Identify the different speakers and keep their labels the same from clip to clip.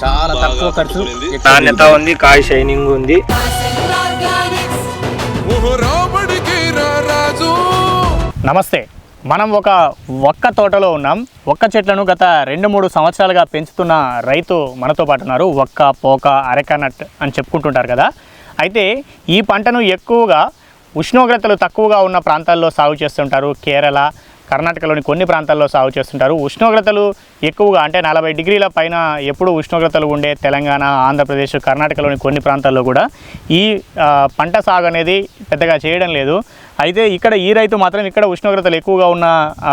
Speaker 1: చాలా
Speaker 2: తక్కువ ఖర్చు.
Speaker 3: నాణ్యత ఉంది? కాయ షైనింగ్ ఉంది.
Speaker 1: నమస్తే. మనం ఒక ఒక్క తోటలో ఉన్నాం. ఒక్క చెట్లను గత రెండు మూడు సంవత్సరాలుగా పెంచుతున్న రైతు మనతో పాటు ఉన్నారు. ఒక్క పోక అరెకనట్ అని చెప్పుకుంటుంటారు కదా. అయితే ఈ పంటను ఎక్కువగా ఉష్ణోగ్రతలు తక్కువగా ఉన్న ప్రాంతాల్లో సాగు చేస్తుంటారు. కేరళ కర్ణాటకలోని కొన్ని ప్రాంతాల్లో సాగు చేస్తుంటారు. ఉష్ణోగ్రతలు ఎక్కువగా అంటే నలభై డిగ్రీల పైన ఎప్పుడు ఉష్ణోగ్రతలు ఉండే తెలంగాణ ఆంధ్రప్రదేశ్ కర్ణాటకలోని కొన్ని ప్రాంతాల్లో కూడా ఈ పంట సాగు అనేది పెద్దగా చేయడం లేదు. అయితే ఇక్కడ ఈ రైతు మాత్రం ఇక్కడ ఉష్ణోగ్రతలు ఎక్కువగా ఉన్న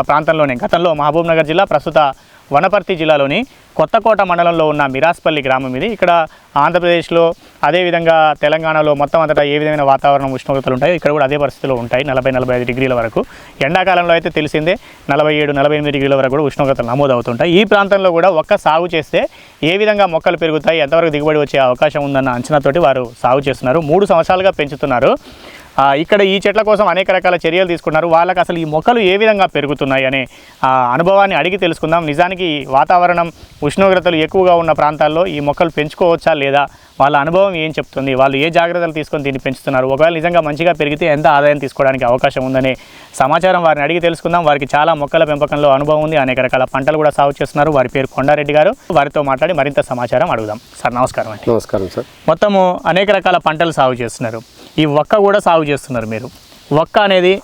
Speaker 1: ప్రాంతంలోనే గతంలో మహబూబ్ నగర్ జిల్లా ప్రస్తుత వనపర్తి జిల్లాలోని కొత్తకోట మండలంలో ఉన్న మిరాస్పల్లి గ్రామం ఇది. ఇక్కడ ఆంధ్రప్రదేశ్లో అదేవిధంగా తెలంగాణలో మొత్తం అంతటా ఏ విధమైన వాతావరణం ఉష్ణోగ్రతలు ఉంటాయో ఇక్కడ కూడా అదే పరిస్థితులు ఉంటాయి. నలభై నలభై ఐదు డిగ్రీల వరకు. ఎండాకాలంలో అయితే తెలిసిందే నలభై ఏడు నలభై ఎనిమిది డిగ్రీల వరకు కూడా ఉష్ణోగ్రతలు నమోదవుతుంటాయి. ఈ ప్రాంతంలో కూడా ఒక్క సాగు చేస్తే ఏ విధంగా మొక్కలు పెరుగుతాయి ఎంతవరకు దిగుబడి వచ్చే అవకాశం ఉందన్న అంచనాతోటి వారు సాగు చేస్తున్నారు. మూడు సంవత్సరాలుగా పెంచుతున్నారు. ఇక్కడ ఈ చెట్ల కోసం అనేక రకాల చర్యలు తీసుకున్నారు. వాళ్ళకి అసలు ఈ మొక్కలు ఏ విధంగా పెరుగుతున్నాయి అనే అనుభవాన్ని అడిగి తెలుసుకుందాం. నిజానికి వాతావరణం ఉష్ణోగ్రతలు ఎక్కువగా ఉన్న ప్రాంతాల్లో ఈ మొక్కలు పెంచుకోవచ్చా లేదా వాళ్ళ అనుభవం ఏం చెప్తుంది? వాళ్ళు ఏ జాగ్రత్తలు తీసుకొని దీన్ని పెంచుతున్నారు? ఒకవేళ నిజంగా మంచిగా పెరిగితే ఎంత ఆదాయం తీసుకోవడానికి అవకాశం ఉందనే సమాచారం వారిని అడిగి తెలుసుకుందాం. వారికి చాలా మొక్కల పెంపకంలో అనుభవం ఉంది. అనేక రకాల పంటలు కూడా సాగు చేస్తున్నారు. వారి పేరు కొండారెడ్డి గారు. వారితో మాట్లాడి మరింత సమాచారం అడుగుదాం. సార్ నమస్కారం అండి.
Speaker 4: నమస్కారం సార్.
Speaker 1: మొత్తము అనేక రకాల పంటలు సాగు చేస్తున్నారు. ఈ ఒక్క కూడా సాగు చేస్తున్నారు మీరు. ఒక్క అనేది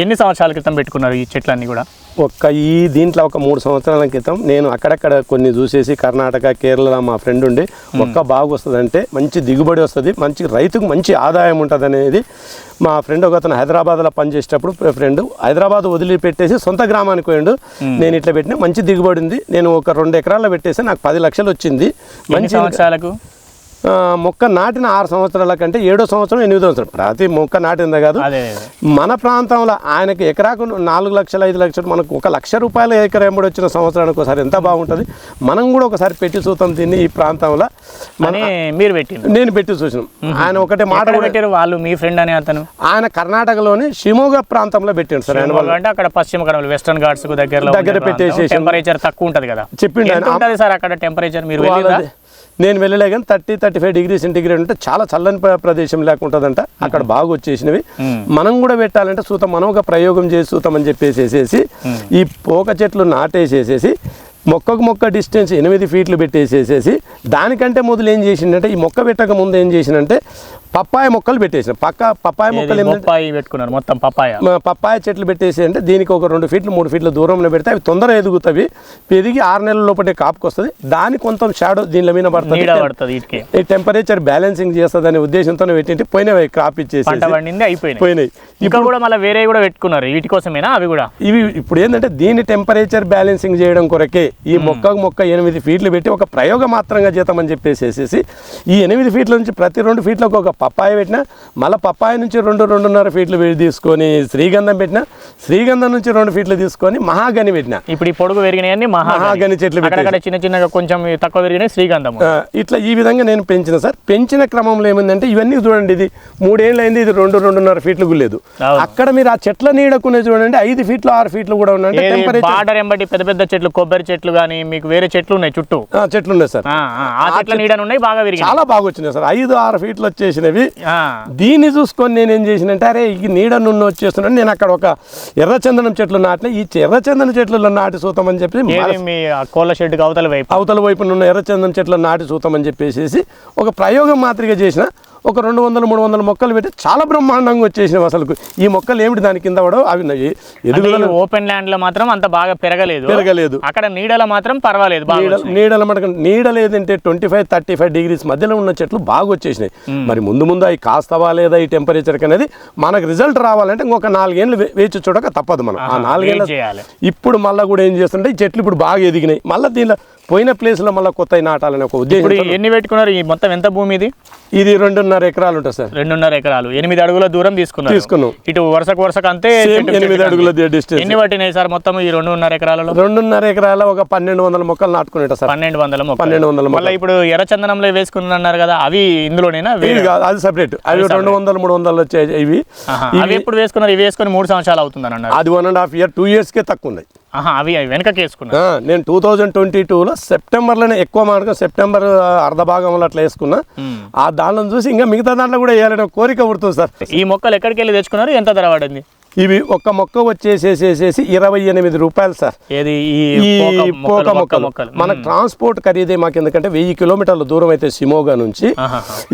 Speaker 1: ఎన్ని సంవత్సరాల క్రితం పెట్టుకున్నారు ఈ చెట్లన్నీ కూడా?
Speaker 4: ఒక్క ఈ దీంట్లో ఒక మూడు సంవత్సరాల క్రితం నేను అక్కడక్కడ కొన్ని చూసేసి కర్ణాటక కేరళ మా ఫ్రెండ్ ఉండి ఒక్క బాగా వస్తుందంటే మంచి దిగుబడి వస్తుంది మంచి రైతుకు మంచి ఆదాయం ఉంటుంది అనేది మా ఫ్రెండ్ ఒక అతను హైదరాబాద్లో పనిచేసేటప్పుడు ఫ్రెండ్ హైదరాబాద్ వదిలిపెట్టేసి సొంత గ్రామానికి పోయిండు. నేను ఇట్లా పెట్టిన మంచి దిగుబడి ఉంది. నేను ఒక రెండు ఎకరాల్లో పెట్టేసి నాకు పది లక్షలు వచ్చింది. మంచి
Speaker 1: సంవత్సరాలకు?
Speaker 4: మొక్క నాటిన ఆరు సంవత్సరాల కంటే ఏడో సంవత్సరం ఎనిమిదో సంవత్సరం. ప్రతి మొక్క నాటిందే కాదు. మన ప్రాంతంలో ఆయనకి ఎకరాకు నాలుగు లక్షలు ఐదు లక్షలు మనకు ఒక లక్ష రూపాయల ఎకరా ఎంబడి వచ్చిన సంవత్సరానికి ఒకసారి ఎంత బాగుంటుంది? మనం కూడా ఒకసారి పెట్టి చూద్దాం దీన్ని ఈ ప్రాంతంలో. మన
Speaker 1: మీరు పెట్టింది
Speaker 4: నేను పెట్టి చూసినాం. ఆయన ఒకటే మాట
Speaker 1: పెట్టారు వాళ్ళు మీ ఫ్రెండ్ అనే అతను?
Speaker 4: ఆయన కర్ణాటకలోని షిమోగా ప్రాంతంలో పెట్టాడు సార్.
Speaker 1: అంటే అక్కడ పశ్చిమ కనుమలు వెస్టర్న్ ఘాట్స్కు దగ్గరలో
Speaker 4: దగ్గర పెట్టేసేసి-
Speaker 1: టెంపరేచర్ తక్కువ ఉంటది కదా.
Speaker 4: చెప్పిండు
Speaker 1: సార్ అక్కడ టెంపరేచర్ మీరు
Speaker 4: నేను వెళ్ళలే కానీ thirty thirty five degree centigrade ఉంటే చాలా చల్లని ప్ర- ప్రదేశం లేకుంటుందంట. అక్కడ బాగా వచ్చేసినవి. మనం కూడా పెట్టాలంటే సూతం మనం ఒక ప్రయోగం చేసి సూతం చెప్పేసేసేసి ఈ పోక చెట్లు నాటేసేసేసి మొక్కకు మొక్క డిస్టెన్స్ ఎనిమిది ఫీట్లు పెట్టేసేసేసి దానికంటే మొదలు ఏం చేసిందంటే ఈ మొక్క పెట్టక ముందు ఏం చేసిందంటే పప్పాయ మొక్కలు పెట్టేసిన. పక్క పప్పాయ మొక్కలు
Speaker 1: బొప్పాయి పెట్టుకున్నారు మొత్తం పప్పాయ.
Speaker 4: మ- పప్పాయ చెట్లు పెట్టేసి అంటే దీనికి ఒక రెండు ఫీట్లు మూడు ఫీట్ల దూరంలో పెడితే అవి తొందరగా ఎదుగుతాయి పెరిగి ఆరు నెలల లోపలే కాపుకి వస్తుంది దాని కొంత షాడో దీనిలో మీద పడుతుంది. ఈ టెంపరేచర్ బ్యాలెన్సింగ్ చేస్తుంది అనే ఉద్దేశంతో పెట్టింటి పోయినవి క్రాప్ ఇచ్చేసి పోయినాయి.
Speaker 1: ఇంకా కూడా మళ్ళీ వేరే కూడా పెట్టుకున్నారు వీటి కోసమేనా అవి కూడా?
Speaker 4: ఇవి ఇప్పుడు ఏంటంటే దీని టెంపరేచర్ బ్యాలెన్సింగ్ చేయడం కొరకే ఈ మొక్కకు మొక్క ఎనిమిది ఫీట్లు పెట్టి ఒక ప్రయోగ మాత్రంగా చేద్దామని చెప్పేసేసి ఈ ఎనిమిది ఫీట్ల నుంచి ప్రతి రెండు ఫీట్లకు ఒక పప్పాయ పెట్టినా మళ్ళీ పప్పాయ నుంచి రెండు రెండున్నర ఫీట్లు తీసుకొని శ్రీగంధం పెట్టినా శ్రీగంధం నుంచి రెండు ఫీట్లు తీసుకొని మహాగని పెట్టిన.
Speaker 1: ఇప్పుడు ఈ పొడుగు పెరిగినాయన్ని మహా
Speaker 4: మహాగని చెట్లు
Speaker 1: చిన్న చిన్నగా కొంచెం తక్కువ పెరిగినాయి శ్రీగంధము.
Speaker 4: ఆ, ఇట్లా ఈ విధంగా నేను పెంచిన సార్. పెంచిన క్రమంలో ఏమైందంటే ఇవన్నీ చూడండి ఇది మూడేళ్ళు అయింది ఇది రెండు రెండున్నర ఫీట్లు కూడా లేదు.
Speaker 1: అవును.
Speaker 4: అక్కడ మీరు ఆ చెట్ల నీడకునే చూడండి ఐదు ఫీట్లు ఆరు ఫీట్లు కూడా ఉన్నాయి టెంపరేచర్
Speaker 1: బార్డర్ ఎంబటి పెద్ద పెద్ద చెట్లు కొబ్బరి చెట్లు కానీ మీకు వేరే చెట్లు ఉన్నాయి చుట్టూ?
Speaker 4: చెట్లు ఉన్నాయి సార్.
Speaker 1: ఆ, ఆ, ఆ చెట్ల నీడను ఉన్నాయి బాగా విరిగి
Speaker 4: చాలా బాగా వచ్చినాయి సార్. ఐదు ఆరు ఫీట్లు వచ్చేసినవి. దీన్ని చూసుకొని నేను ఏం చేసినంటే అరే ఈ నీడ నున్ను వచ్చేస్తున్నాను నేను అక్కడ ఒక ఎర్రచందనం చెట్లు నాటిన ఈ ఎర్రచందనం చెట్లు నాటి చూతామని చెప్పి
Speaker 1: ఏది మీ కోళ్ళ షెడ్కి అవతల వైపు?
Speaker 4: అవతల వైపు ఉన్న ఎర్రచందనం చెట్లు నాటి చూతామని చెప్పేసి ఒక ప్రయోగం మాదిరిగా చేసిన ఒక రెండు వందలు మూడు వందల మొక్కలు పెట్టి చాలా బ్రహ్మాండంగా వచ్చేసినాయి అసలు ఈ మొక్కలు ఏమిటి దాని కింద పడవు అవి. ఎదుగుదల
Speaker 1: ఓపెన్ ల్యాండ్లో మాత్రం అంత బాగా పెరగలేదు.
Speaker 4: పెరగలేదు.
Speaker 1: అక్కడ నీడలో మాత్రం పర్వాలేదు.
Speaker 4: నీడల మటుకు నీడ లేదంటే twenty five thirty five degrees మధ్యలో ఉన్న చెట్లు బాగా వచ్చేసినాయి. మరి ముందు ముందు అవి కాస్తావా లేదా ఈ టెంపరేచర్కి అనేది మనకు రిజల్ట్ రావాలంటే ఇంకొక నాలుగేళ్ళు వేచి చూడక తప్పదు మనం. ఆ నాలుగేళ్ళ. ఇప్పుడు మళ్ళీ కూడా ఏం చేస్తుంటే ఈ చెట్లు ఇప్పుడు బాగా ఎదిగినాయి. మళ్ళీ దీనిలో పోయిన ప్లేస్లో మళ్ళీ కొత్త నాటాలనే ఒక
Speaker 1: ఇప్పుడు
Speaker 4: ఉద్దేశం
Speaker 1: ఎన్ని పెట్టుకున్నారు? ఈ మొత్తం ఎంత భూమి ఇది?
Speaker 4: ఇది రెండున్నర ఎకరాలు ఉంటుంది సార్.
Speaker 1: రెండున్నర ఎకరాలు. ఎనిమిది అడుగుల దూరం తీసుకున్నారు.
Speaker 4: తీసుకున్నాం.
Speaker 1: ఇటు వరుసకు వరుసకు అంతే
Speaker 4: ఎనిమిది అడుగుల distance.
Speaker 1: ఎన్ని పట్టినాయి సార్ మొత్తం ఈ రెండున్నర ఎకరాలలో?
Speaker 4: రెండున్నర ఎకరాల ఒక పన్నెండు వందల మొక్కలు నాటుకునేట సార్.
Speaker 1: పన్నెండు వందల.
Speaker 4: పన్నెండు వందల.
Speaker 1: మళ్ళీ ఇప్పుడు ఎర్రచందనంలో వేసుకున్నారు కదా అవి ఇందులోనేనా?
Speaker 4: కాదు, అది సపరేట్ అవి రెండు వందల మూడు వందలు వచ్చాయి ఇవి.
Speaker 1: అవి ఎప్పుడు వేసుకున్నారు? ఇవి వేసుకొని మూడు సంవత్సరాలు అవుతుందని అన్నారు.
Speaker 4: అది one and half year two ఇయర్స్కే తక్కువ ఉన్నాయి.
Speaker 1: అవి వేసుకున్నారు
Speaker 4: ఆ, నేను టూ థౌజండ్ ట్వంటీ టూలో సెప్టెంబర్లోనే ఎక్కువ మాటగా సెప్టెంబర్ అర్ధ భాగంలో అట్లా వేసుకున్నా. ఆ దాంట్లో చూసి ఇంకా మిగతా దాంట్లో కూడా వేయాలనే కోరిక పుడుతుంది సార్.
Speaker 1: ఈ మొక్కలు ఎక్కడికి వెళ్ళి తెచ్చుకున్నారు? ఎంత ధర పడింది?
Speaker 4: ఇవి ఒక్క మొక్క వచ్చేసేసేసి ఇరవై ఎనిమిది రూపాయలు సార్.
Speaker 1: ఏది? ఈ పోక మొక్కలు, మొక్క
Speaker 4: మనకు ట్రాన్స్పోర్ట్ ఖరీదే మాకు ఎందుకంటే వెయ్యి కిలోమీటర్ల దూరం అయితే సిమోగా నుంచి.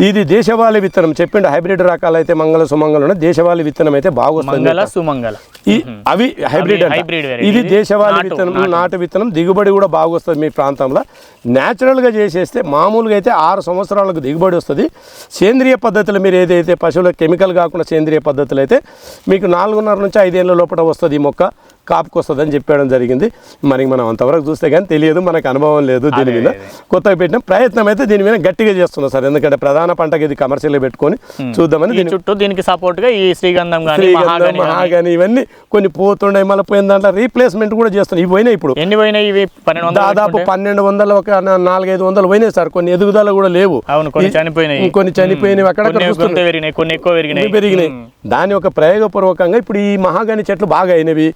Speaker 4: ఇది దేశవాళీ విత్తనం. చెప్పిండు హైబ్రిడ్ రకాలు అయితే మంగళ సుమంగళ దేశవాళీ విత్తనం అయితే బాగొస్తుంది
Speaker 1: మంగళ సుమంగళ.
Speaker 4: అవి హైబ్రిడ్. ఇది దేశవాళీ విత్తనం నాటు. విత్తనం. దిగుబడి కూడా బాగా వస్తుంది మీ ప్రాంతంలో. Natural గా చేసేస్తే మామూలుగా అయితే ఆరు సంవత్సరాలకు దిగుబడి వస్తుంది. సేంద్రియ పద్ధతులు మీరు ఏదైతే పశువుల కెమికల్ కాకుండా సేంద్రియ పద్ధతులు అయితే మీకు నాలుగున్నర నుంచి ఐదేళ్ళ లోపల వస్తుంది ఈ మొక్క. కాపుకి వస్తుంది అని చెప్పడం జరిగింది. మరి మనం అంతవరకు చూస్తే కానీ తెలియదు మనకు అనుభవం లేదు దీని మీద. కొత్తగా పెట్టిన ప్రయత్నం అయితే దీని మీద గట్టిగా చేస్తున్నాం సార్. ఎందుకంటే ప్రధాన పంటకి ఇది కమర్షియల్గా పెట్టుకొని చూద్దామని
Speaker 1: చుట్టూ దీనికి సపోర్ట్గా ఈ శ్రీగంధం గానీ
Speaker 4: శ్రీగంధం
Speaker 1: మహాగని గానీ.
Speaker 4: మహాగని ఇవన్నీ కొన్ని పోతుండే మళ్ళీ పోయిన దాంట్లో రీప్లేస్మెంట్ కూడా చేస్తున్నాయి ఇవి పోయినాయి ఇప్పుడు.
Speaker 1: ఎన్ని పోయినాయి? ఇవి
Speaker 4: దాదాపు? పన్నెండు వందలు ఒక నాలుగైదు వందలు పోయినాయి సార్. కొన్ని ఎదుగుదల కూడా లేవు.
Speaker 1: అవును కొన్ని చనిపోయినాయి.
Speaker 4: కొన్ని చనిపోయినవి చూస్తున్నాం.
Speaker 1: కొంత పెరిగినాయి కొన్ని ఎక్కువ పెరిగినాయి.
Speaker 4: దాని ఒక ప్రయోగపూర్వకంగా ఇప్పుడు ఈ మహాగని చెట్లు బాగా అయినవి.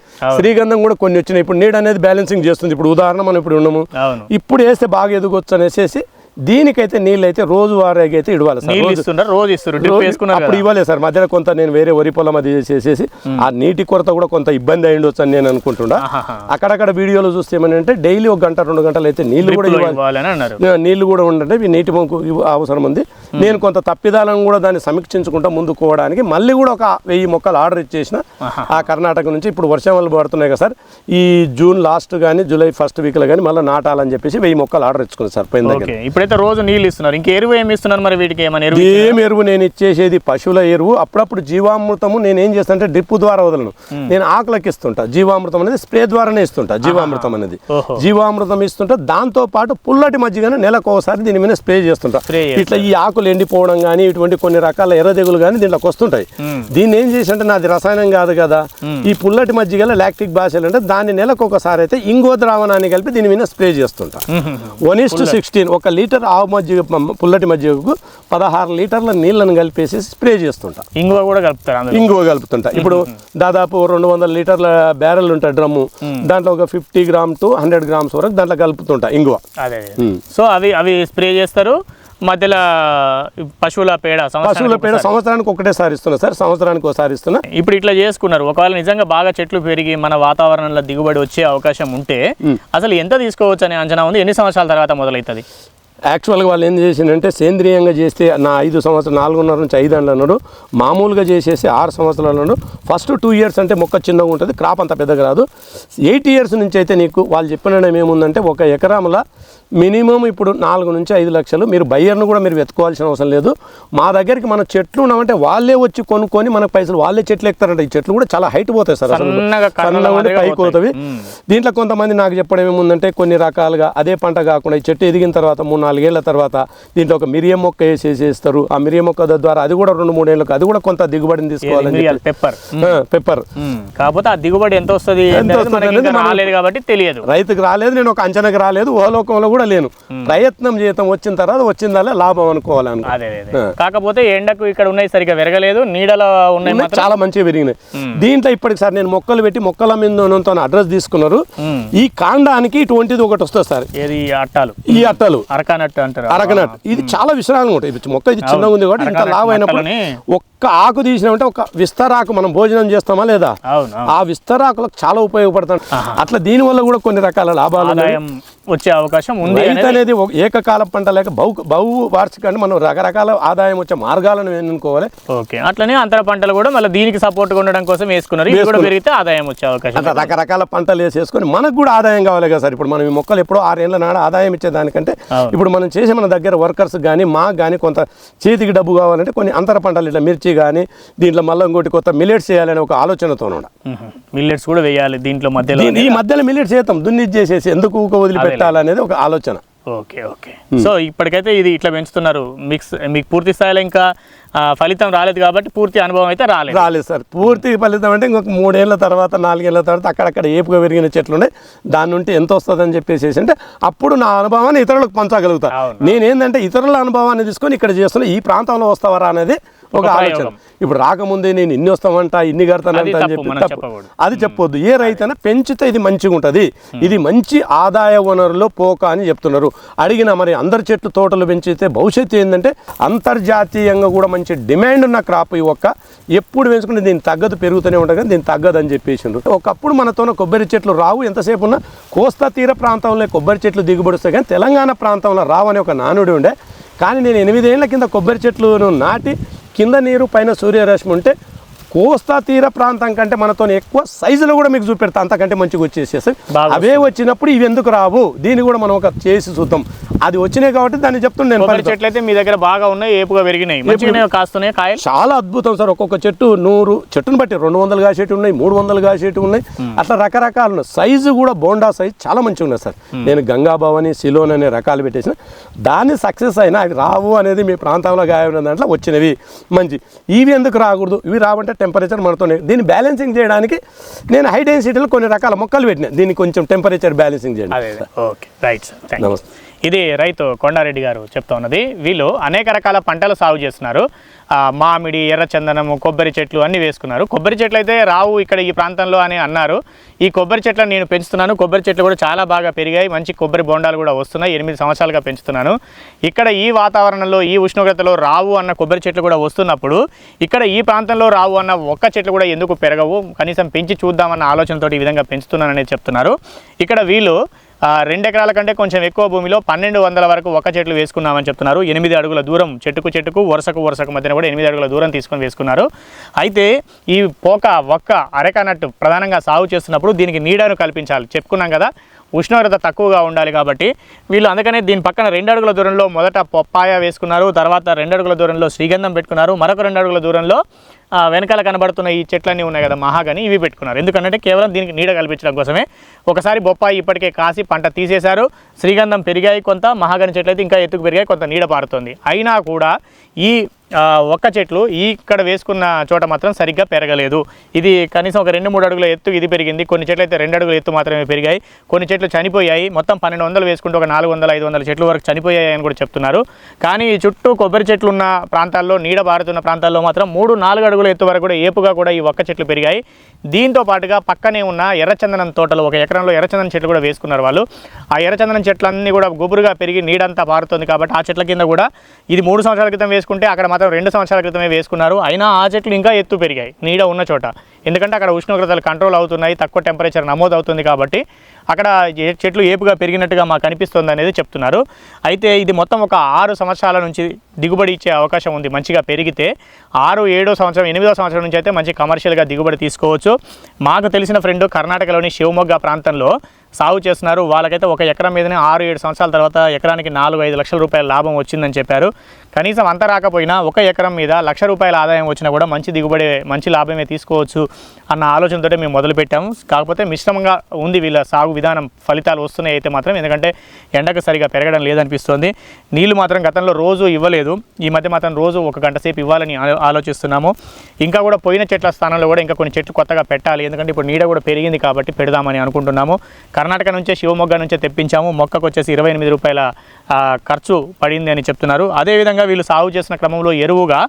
Speaker 4: శ్రీగంధం కూడా కొన్ని వచ్చినాయి. ఇప్పుడు నీడ అనేది బ్యాలెన్సింగ్ చేస్తుంది. ఇప్పుడు ఉదాహరణ మనం ఇప్పుడు ఉన్నాము. ఇప్పుడు వేస్తే బాగా ఎదుగొచ్చు అనేసి దీనికైతే నీళ్ళు అయితే రోజు వారాగా అయితే ఇవ్వాలి సార్ రోజు-
Speaker 1: ఇస్తున్నారు
Speaker 4: అప్పుడు. ఇవ్వలేదు సార్. మధ్యలో కొంత నేను వేరే వరి పొలం అది చేసేసి ఆ నీటి కొరత కూడా కొంత ఇబ్బంది అయ్యిండొచ్చు అని నేను అనుకుంటున్నా. అక్కడక్కడ వీడియోలో చూస్తే ఏమనంటే డైలీ ఒక గంట రెండు గంటలు అయితే నీళ్ళు కూడా ఇవ్వాలి. నీళ్ళు కూడా ఇవి నీటి మొక్కు అవసరం ఉంది. నేను కొంత తప్పిదాలను కూడా దాన్ని సమీక్షించుకుంటా ముందుకు పోవడానికి మళ్ళీ కూడా ఒక వెయ్యి మొక్కలు ఆర్డర్ ఇచ్చేసిన ఆ కర్ణాటక నుంచి ఇప్పుడు వర్షం వల్ల పడుతున్నాయి కదా సార్. ఈ జూన్ లాస్ట్ కానీ జూలై ఫస్ట్ వీక్లో కానీ మళ్ళీ నాటాలని చెప్పేసి వెయ్యి మొక్కలు ఆర్డర్ ఇచ్చుకున్నాను సార్ పోయిన దగ్గర.
Speaker 1: ఇప్పుడైతే రోజు నీళ్ళు ఇస్తున్నారు. ఇంకా ఎరువు ఏమి ఇస్తున్నారు మరి వీటికి? ఏమైనా ఎరువు
Speaker 4: ఏం ఎరువు నేను ఇచ్చేసేది పశువుల ఎరువు. అప్పుడప్పుడు జీవామృతము నేను ఏం చేస్తానంటే డ్రిప్ ద్వారా వదలను. నేను ఆకులకి ఇస్తుంటా. జీవామృతం అనేది స్ప్రే ద్వారానే ఇస్తుంటా. జీవామృతం అనేది. జీవామృతం ఇస్తుంటా. దాంతో పాటు పుల్లటి మజ్జిగను నెలకు ఒకసారి దీని మీద స్ప్రే చేస్తుంటా. ఇట్లా ఈ ఆకులు ఎండిపోవడం కానీ ఇటువంటి కొన్ని రకాల ఎర్రదెగులు కానీ దీంట్లోకి వస్తుంటాయి. దీన్ని ఏం చేసి అంటే నాది రసాయనం కాదు కదా. ఈ పుల్లటి మజ్జిగలో లాక్టిక్ బాసలు అంటే దాన్ని నెలకు ఒకసారి అయితే ఇంగో ద్రావణాన్ని కలిపి దీని మీద స్ప్రే చేస్తుంటా. One is to sixteen. ఒక లీటర్ ఆవు మజ్జిగ పుల్లటి మజ్జిగకు పదహారు లీటర్ల నీళ్ళను కలిపేసి స్ప్రే చేస్తుంటా.
Speaker 1: ఇంగువ కూడా కలుపుతారు
Speaker 4: ఇంగువ కలుపుతుంటా. ఇప్పుడు దాదాపు రెండు వందల లీటర్ల బ్యారెల్ ఉంటాయి డ్రమ్ము. దాంట్లో ఒక fifty gram two hundred grams వరకు దాంట్లో కలుపుతుంటా ఇంగువ.
Speaker 1: అదే సో అవి అవి స్ప్రే చేస్తారు. మధ్యలో పశువుల పేడ
Speaker 4: పశువుల పేడ. సంవత్సరానికి ఒకటేసారి ఇస్తున్నా సార్ సంవత్సరానికి ఒకసారి ఇస్తున్నా.
Speaker 1: ఇప్పుడు ఇట్లా చేసుకున్నారు. ఒకవేళ నిజంగా బాగా చెట్లు పెరిగి మన వాతావరణంలో దిగుబడి వచ్చే అవకాశం ఉంటే అసలు ఎంత తీసుకోవచ్చు అనే అంచనా ఉంది? ఎన్ని సంవత్సరాల తర్వాత మొదలవుతుంది
Speaker 4: యాక్చువల్గా వాళ్ళు ఏం చేసిందంటే సేంద్రియంగా చేస్తే నా ఐదు సంవత్సరం నాలుగున్నర నుంచి ఐదు ఏళ్ళు అన్నాడు. మామూలుగా చేసేసి ఆరు సంవత్సరాలు అన్నాడు. ఫస్ట్ టూ ఇయర్స్ అంటే మొక్క చిన్నగా ఉంటుంది క్రాప్ అంత పెద్దగా రాదు. ఎయిట్ ఇయర్స్ నుంచి అయితే నీకు వాళ్ళు చెప్పిన ఏముందంటే ఒక ఎకరాముల మినిమం ఇప్పుడు నాలుగు నుంచి ఐదు లక్షలు మీరు బయ్యర్ను కూడా మీరు వెతుకోవాల్సిన అవసరం లేదు. మా దగ్గరికి మన చెట్లు ఉన్నామంటే వాళ్ళే వచ్చి కొనుక్కొని మనకు పైసలు వాళ్ళే చెట్లు ఎక్కుతారంట. ఈ చెట్లు కూడా చాలా హైట్ పోతాయి సార్ అసలు. పైకి దీంట్లో కొంతమంది నాకు చెప్పడం ఏముందంటే కొన్ని రకాలుగా అదే పంట కాకుండా ఈ చెట్టు ఎదిగిన తర్వాత మూడు నాలుగేళ్ళ తర్వాత దీంట్లో ఒక మిరియం మొక్క వేసేసేస్తారు ఆ మిరియం మొక్క ద్వారా అది కూడా రెండు మూడేళ్ళకి అది కూడా కొంత దిగుబడిని తీసుకోవాలని
Speaker 1: పెప్పర్.
Speaker 4: పెప్పర్.
Speaker 1: కాకపోతే ఆ దిగుబడి ఎంత వస్తుంది
Speaker 4: ఎంత
Speaker 1: కాబట్టి తెలియదు.
Speaker 4: రైతుకు రాలేదు నేను ఒక అంచనాకి రాలేదు. ఓలోకంలో కూడా లేను. ప్రయత్నం జీతం వచ్చిన తర్వాత వచ్చిందల్లా లాభం అనుకోవాలను
Speaker 1: కాకపోతే ఎండకు ఇక్కడ ఉన్నాయి సరిగ్గా పెరగలేదు నీడలో ఉన్నాయి
Speaker 4: చాలా మంచిగా పెరిగినాయి దీంట్లో ఇప్పటికి సార్ నేను మొక్కలు పెట్టి మొక్కల మీద అడ్రస్ తీసుకున్నారు. ఈ కాండానికి ఇటువంటిది ఒకటి వస్తుంది సార్.
Speaker 1: ఏది? అట్టాలు.
Speaker 4: ఈ అట్టలు.
Speaker 1: అరకానట్టు అంటారు.
Speaker 4: అరకనట్ ఇది చాలా ఉంటుంది ఇది మొక్క ఇది చిన్నగా ఉంది కాబట్టి
Speaker 1: అరకనట్
Speaker 4: లావు అయినప్పుడు ఒక్క ఆకు తీసినామంటే ఒక విస్తరాకు మనం భోజనం చేస్తామా లేదా. ఆ విస్తరాకులకు చాలా ఉపయోగపడుతుంది. అట్లా దీని వల్ల కూడా కొన్ని రకాల లాభాలు
Speaker 1: వచ్చే అవకాశం ఉంది
Speaker 4: రైతు
Speaker 1: అనేది
Speaker 4: ఏకకాల పంట లేక బహు బహు వార్షిక అంటే మనం రకరకాల ఆదాయం వచ్చే మార్గాలను ఎన్నుకోవాలి.
Speaker 1: ఓకే. అట్లనే అంతర పంటలు కూడా మళ్ళీ దీనికి సపోర్ట్ ఉండడం కోసం వేసుకున్నారు. ఇది కూడా. పెరిగితే ఆదాయం వచ్చే అవకాశం
Speaker 4: రకరకాల పంటలు వేసేసుకొని మనకు కూడా ఆదాయం కావాలి కదా సార్. ఇప్పుడు మనం ఈ మొక్కలు ఎప్పుడో ఆరేళ్ళ నాడ ఆదాయం ఇచ్చేదానికంటే. ఇప్పుడు మనం చేసే మన దగ్గర వర్కర్స్ కానీ మాకు కానీ కొంత చేతికి డబ్బు కావాలంటే కొన్ని అంతర పంటలు ఇట్లా మిర్చి కానీ దీంట్లో మళ్ళీ ఇంకోటి కొత్త మిలెట్స్ చేయాలనే ఒక ఆలోచనతో
Speaker 1: మిల్లెట్స్ కూడా వేయాలి దీంట్లో మధ్యలో
Speaker 4: ఈ మధ్యలో మిలెట్స్ చేద్దాం దున్ని చేసేసి ఎందుకు ఊక వదిలిపెట్టాలనేది ఒక ఆలోచన.
Speaker 1: Okay okay. సో ఇప్పటికైతే ఇది ఇట్లా పెంచుతున్నారు. మిక్స్ మీకు పూర్తి స్థాయిలో ఇంకా ఫలితం రాలేదు కాబట్టి పూర్తి అనుభవం అయితే రాలేదు.
Speaker 4: రాలేదు సార్. పూర్తి ఫలితం అంటే ఇంకొక మూడేళ్ళ తర్వాత నాలుగేళ్ళ తర్వాత అక్కడక్కడ ఏపుగా పెరిగిన చెట్లు ఉన్నాయి. దాని నుండి ఎంత వస్తుందని చెప్పేసి అంటే అప్పుడు నా అనుభవాన్ని ఇతరులకు పంచగలుగుతా.
Speaker 1: అవును.
Speaker 4: నేనేందంటే ఇతరుల అనుభవాన్ని తీసుకొని ఇక్కడ చేస్తున్నా ఈ ప్రాంతంలో వస్తావరా అనేది ఒక ఆలోచన. ఇప్పుడు రాకముందే నేను ఇన్ని వస్తామంట ఇన్ని కడతానంట అని చెప్పి తప్పు. అది చెప్పొద్దు. ఏ రైతైనా పెంచితే ఇది మంచిగా ఉంటుంది ఇది మంచి ఆదాయ వనరులో పోక అని చెప్తున్నారు. అడిగిన మరి అందరి చెట్లు తోటలు పెంచితే భవిష్యత్తు ఏంటంటే అంతర్జాతీయంగా కూడా మంచి డిమాండ్ ఉన్న క్రాప్ ఈ ఒక్క ఎప్పుడు పెంచుకుంటే దీని తగ్గదు పెరుగుతూనే ఉంటుంది కానీ దీని తగ్గదు అని చెప్పేసిండ్రు. ఒకప్పుడు మనతోన కొబ్బరి చెట్లు రావు ఎంతసేపు ఉన్నా కోస్తా తీర ప్రాంతంలో కొబ్బరి చెట్లు దిగుబడి వస్తాయి కానీ తెలంగాణ ప్రాంతంలో రావు అనే ఒక నానుడి ఉండే. కానీ నేను ఎనిమిదేళ్ళ కింద కొబ్బరి చెట్లను నాటి కింద నీరు పైన సూర్యరశ్మి ఉంటే కోస్తా తీర ప్రాంతం కంటే మనతో ఎక్కువ సైజులో కూడా మీకు చూపెడతా అంతకంటే మంచిగా వచ్చేసేస్తాయి
Speaker 1: బాగా
Speaker 4: అవే వచ్చినప్పుడు ఇవి ఎందుకు రావు? దీన్ని కూడా మనం ఒక చేసి చూద్దాం. అది వచ్చినాయి కాబట్టి దాన్ని చెప్తుండే.
Speaker 1: చెట్లు అయితే మీ దగ్గర బాగా ఉన్నాయి ఏపుగా పెరిగినాయి. కాస్తున్నాయి కాయలు?
Speaker 4: చాలా అద్భుతం సార్. ఒక్కొక్క చెట్టు నూరు చెట్టును బట్టి రెండు వందలు కాసేటి ఉన్నాయి మూడు వందలు కాసేటి ఉన్నాయి. అట్లా రకరకాలు ఉన్నాయి. సైజు కూడా బోండా సైజ్ చాలా మంచిగా ఉన్నాయి సార్. నేను గంగాభవని సిలోన్ అనే రకాలు పెట్టేసిన. దాన్ని సక్సెస్ అయినా అవి రావు అనేది మీ ప్రాంతంలో గాయమైన దాంట్లో వచ్చినవి. మంచి. ఇవి ఎందుకు రాకూడదు? ఇవి రావంటే టెంపరేచర్ మనతోనే దీన్ని బ్యాలెన్సింగ్ చేయడానికి నేను హై డెన్సిటీలో కొన్ని రకాల మొక్కలు పెట్టినా. దీన్ని కొంచెం టెంపరేచర్ బ్యాలెన్సింగ్ చేయండి.
Speaker 1: ఓకే రైట్ సార్
Speaker 4: నమస్తే.
Speaker 1: ఇది రైతు కొండారెడ్డి గారు చెప్తా ఉన్నది. వీళ్ళు అనేక రకాల పంటలు సాగు చేస్తున్నారు. మామిడి ఎర్రచందనము కొబ్బరి చెట్లు అన్నీ వేసుకున్నారు. కొబ్బరి చెట్లు అయితే రావు ఇక్కడ ఈ ప్రాంతంలో అని అన్నారు. ఈ కొబ్బరి చెట్లను నేను పెంచుతున్నాను. కొబ్బరి చెట్లు కూడా చాలా బాగా పెరిగాయి. మంచి కొబ్బరి బొండాలు కూడా వస్తున్నాయి. ఎనిమిది సంవత్సరాలుగా పెంచుతున్నాను. ఇక్కడ ఈ వాతావరణంలో ఈ ఉష్ణోగ్రతలో రావు అన్న కొబ్బరి చెట్లు కూడా వస్తున్నప్పుడు ఇక్కడ ఈ ప్రాంతంలో రావు అన్న ఒక్క చెట్లు కూడా ఎందుకు పెరగవు? కనీసం పెంచి చూద్దామన్న ఆలోచనతో ఈ విధంగా పెంచుతున్నానని చెప్తున్నారు. ఇక్కడ వీళ్ళు రెండు ఎకరాల కంటే కొంచెం ఎక్కువ భూమిలో పన్నెండు వందల వరకు ఒక్క చెట్లు వేసుకున్నామని చెప్తున్నారు. ఎనిమిది అడుగుల దూరం చెట్టుకు చెట్టుకు వరుసకు వరుసకు మధ్యన కూడా ఎనిమిది అడుగుల దూరం తీసుకొని వేసుకున్నారు. అయితే ఈ పోక ఒక్క అరెకనట్టు ప్రధానంగా సాగు చేస్తున్నప్పుడు దీనికి నీడను కల్పించాలి. చెప్పుకున్నాం కదా ఉష్ణోగ్రత తక్కువగా ఉండాలి కాబట్టి వీళ్ళు అందుకనే దీని పక్కన రెండు అడుగుల దూరంలో మొదట పొప్పాయ వేసుకున్నారు తర్వాత రెండు అడుగుల దూరంలో శ్రీగంధం పెట్టుకున్నారు మరొక రెండు అడుగుల దూరంలో వెనకాల కనబడుతున్న ఈ చెట్లన్నీ ఉన్నాయి కదా మహాగని ఇవి పెట్టుకున్నారు. ఎందుకంటే కేవలం దీనికి నీడ కల్పించడం కోసమే. ఒకసారి బొప్పాయి ఇప్పటికే కాసి పంట తీసేశారు. శ్రీగంధం పెరిగాయి కొంత మహాగని చెట్లు అయితే ఇంకా ఎత్తుకు పెరిగాయి కొంత నీడ పారుతుంది. అయినా కూడా ఈ ఒక్క చెట్లు ఇక్కడ వేసుకున్న చోట మాత్రం సరిగ్గా పెరగలేదు. ఇది కనీసం ఒక రెండు మూడు అడుగుల ఎత్తు ఇది పెరిగింది. కొన్ని చెట్లు అయితే రెండు అడుగుల ఎత్తు మాత్రమే పెరిగాయి. కొన్ని చెట్లు చనిపోయాయి. మొత్తం పన్నెండు వందలు వేసుకుంటే ఒక నాలుగు వందల ఐదు వందల చెట్లు వరకు చనిపోయాయి అని కూడా చెప్తున్నారు. కానీ చుట్టూ కొబ్బరి చెట్లు ఉన్న ప్రాంతాల్లో నీడ బారుతున్న ప్రాంతాల్లో మాత్రం మూడు నాలుగు అడుగుల ఎత్తు వరకు కూడా ఏపుగా కూడా ఈ ఒక్క చెట్లు పెరిగాయి. దీంతో పాటుగా పక్కనే ఉన్న ఎర్రచందనం తోటలు ఒక ఎకరంలో ఎర్రచందనం చెట్లు కూడా వేసుకున్నారు వాళ్ళు. ఆ ఎర్రచందనం చెట్లన్నీ కూడా గుబురుగా పెరిగి నీడంతా పారుతుంది కాబట్టి ఆ చెట్ల కింద కూడా ఇది మూడు సంవత్సరాల క్రితం వేసుకుంటే అక్కడ మాత్రం రెండు సంవత్సరాల క్రితమే వేసుకున్నారు. అయినా ఆ చెట్లు ఇంకా ఎత్తు పెరిగాయి. నీడ ఉన్న చోట. ఎందుకంటే అక్కడ ఉష్ణోగ్రతలు కంట్రోల్ అవుతున్నాయి తక్కువ టెంపరేచర్ నమోదు అవుతుంది కాబట్టి అక్కడ ఏ- చెట్లు ఏపుగా పెరిగినట్టుగా మాకు అనిపిస్తుంది అనేది చెప్తున్నారు. అయితే ఇది మొత్తం ఒక ఆరు సంవత్సరాల నుంచి దిగుబడి ఇచ్చే అవకాశం ఉంది. మంచిగా పెరిగితే ఆరు ఏడో సంవత్సరం ఎనిమిదో సంవత్సరం నుంచి అయితే మంచి కమర్షియల్గా దిగుబడి తీసుకోవచ్చు. మాకు తెలిసిన ఫ్రెండ్ కర్ణాటకలోని శివమొగ్గ ప్రాంతంలో సాగు చేస్తున్నారు. వాళ్ళకైతే ఒక ఎకరం మీదనే ఆరు ఏడు సంవత్సరాల తర్వాత ఎకరానికి నాలుగు ఐదు లక్షల రూపాయల లాభం వచ్చిందని చెప్పారు. కనీసం అంత రాకపోయినా ఒక ఎకరం మీద లక్ష రూపాయల ఆదాయం వచ్చినా కూడా మంచి దిగుబడి మంచి లాభమే తీసుకోవచ్చు అన్న ఆలోచనతో మేము మొదలుపెట్టాము కాకపోతే మిశ్రమంగా ఉంది వీళ్ళ సాగు విధానం ఫలితాలు వస్తున్నాయి అయితే మాత్రం. ఎందుకంటే ఎండకు సరిగా పెరగడం లేదనిపిస్తుంది. నీళ్ళు మాత్రం గతంలో రోజు ఇవ్వలేదు. ఈ మధ్య మాత్రం రోజు ఒక గంట సేపు ఇవ్వాలని ఆలో- ఆలోచిస్తున్నాము. ఇంకా కూడా పోయిన చెట్ల స్థానంలో కూడా ఇంకా కొన్ని చెట్లు కొత్తగా పెట్టాలి. ఎందుకంటే ఇప్పుడు నీడ కూడా పెరిగింది కాబట్టి పెడదామని అనుకుంటున్నాము. కర్ణాటక నుంచే శివమొగ్గ నుంచే తెప్పించాము. మొక్కకు వచ్చేసి ఇరవై ఎనిమిది రూపాయల ఖర్చు పడింది అని చెప్తున్నారు. అదేవిధంగా వీళ్ళు సాగు చేసిన క్రమంలో ఎరువుగా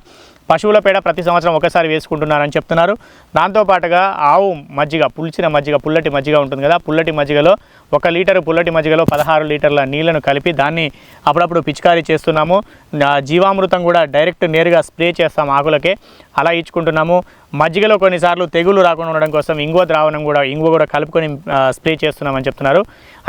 Speaker 1: పశువుల పేడ ప్రతి సంవత్సరం ఒకసారి వేసుకుంటున్నారని చెప్తున్నారు. దాంతోపాటుగా ఆవు మజ్జిగ పులిచిన మజ్జిగ పుల్లటి మజ్జిగ ఉంటుంది కదా పుల్లటి మజ్జిగలో ఒక లీటరు పుల్లటి మజ్జిగలో పదహారు లీటర్ల నీళ్ళను కలిపి దాన్ని అప్పుడప్పుడు పిచికారీ చేస్తున్నాము. జీవామృతం కూడా డైరెక్ట్ నేరుగా స్ప్రే చేస్తాం ఆకులకే. అలా ఇచ్చుకుంటున్నాము. మజ్జిగలో కొన్నిసార్లు తెగులు రాకుండా ఉండడం కోసం ఇంగువ ద్రావణం కూడా ఇంగువ కూడా కలుపుకొని స్ప్రే చేస్తున్నామని చెప్తున్నారు.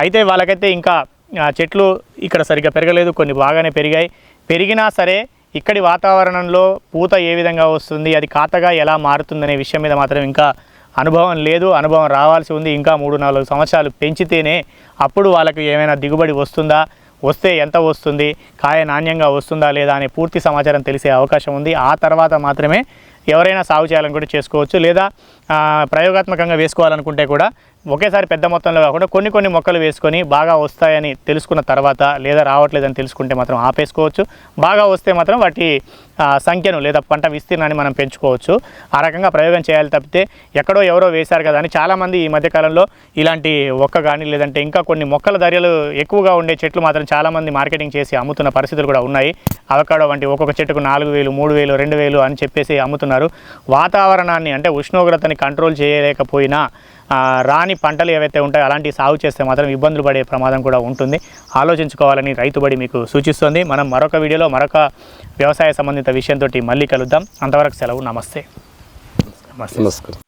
Speaker 1: అయితే వాళ్ళకైతే ఇంకా ఆ, చెట్లు ఇక్కడ సరిగ్గా పెరగలేదు కొన్ని బాగానే పెరిగాయి. పెరిగినా సరే ఇక్కడి వాతావరణంలో పూత ఏ విధంగా వస్తుంది అది కాతగా ఎలా మారుతుందనే విషయం మీద మాత్రం ఇంకా అనుభవం లేదు. అనుభవం రావాల్సి ఉంది. ఇంకా మూడు నాలుగు సంవత్సరాలు పెంచితేనే అప్పుడు వాళ్ళకు ఏమైనా దిగుబడి వస్తుందా వస్తే ఎంత వస్తుంది కాయ నాణ్యంగా వస్తుందా లేదా అనే పూర్తి సమాచారం తెలిసే అవకాశం ఉంది. ఆ తర్వాత మాత్రమే ఎవరైనా సాగు చేయాలనుకుంటే చేసుకోవచ్చు. లేదా ప్రయోగాత్మకంగా వేసుకోవాలనుకుంటే కూడా ఒకేసారి పెద్ద మొత్తంలో కాకుండా కొన్ని కొన్ని మొక్కలు వేసుకొని బాగా వస్తాయని తెలుసుకున్న తర్వాత లేదా రావట్లేదని తెలుసుకుంటే మాత్రం ఆపేసుకోవచ్చు. బాగా వస్తే మాత్రం వాటి సంఖ్యను లేదా పంట విస్తీర్ణాన్ని మనం పెంచుకోవచ్చు. ఆ రకంగా ప్రయోగం చేయాలి తప్పితే ఎక్కడో ఎవరో వేశారు కదా అని చాలామంది ఈ మధ్యకాలంలో ఇలాంటి ఒక్క కానీ లేదంటే ఇంకా కొన్ని మొక్కల ధరలు ఎక్కువగా ఉండే చెట్లు మాత్రం చాలామంది మార్కెటింగ్ చేసి అమ్ముతున్న పరిస్థితులు కూడా ఉన్నాయి. అవకాడో వంటి ఒక్కొక్క చెట్టుకు నాలుగు వేలు మూడు వేలు రెండు వేలు అని చెప్పేసి అమ్ముతున్నారు. వాతావరణాన్ని అంటే ఉష్ణోగ్రతని కంట్రోల్ చేయలేకపోయినా రాని పంటలు ఏవైతే ఉంటాయో అలాంటి సాగు చేస్తే మాత్రం ఇబ్బందులు పడే ప్రమాదం కూడా ఉంటుంది. ఆలోచించుకోవాలని రైతుబడి మీకు సూచిస్తుంది. మనం మరొక వీడియోలో మరొక వ్యవసాయ సంబంధిత విషయంతో మళ్ళీ కలుద్దాం. అంతవరకు సెలవు. నమస్తే నమస్తే.
Speaker 4: నమస్కారం.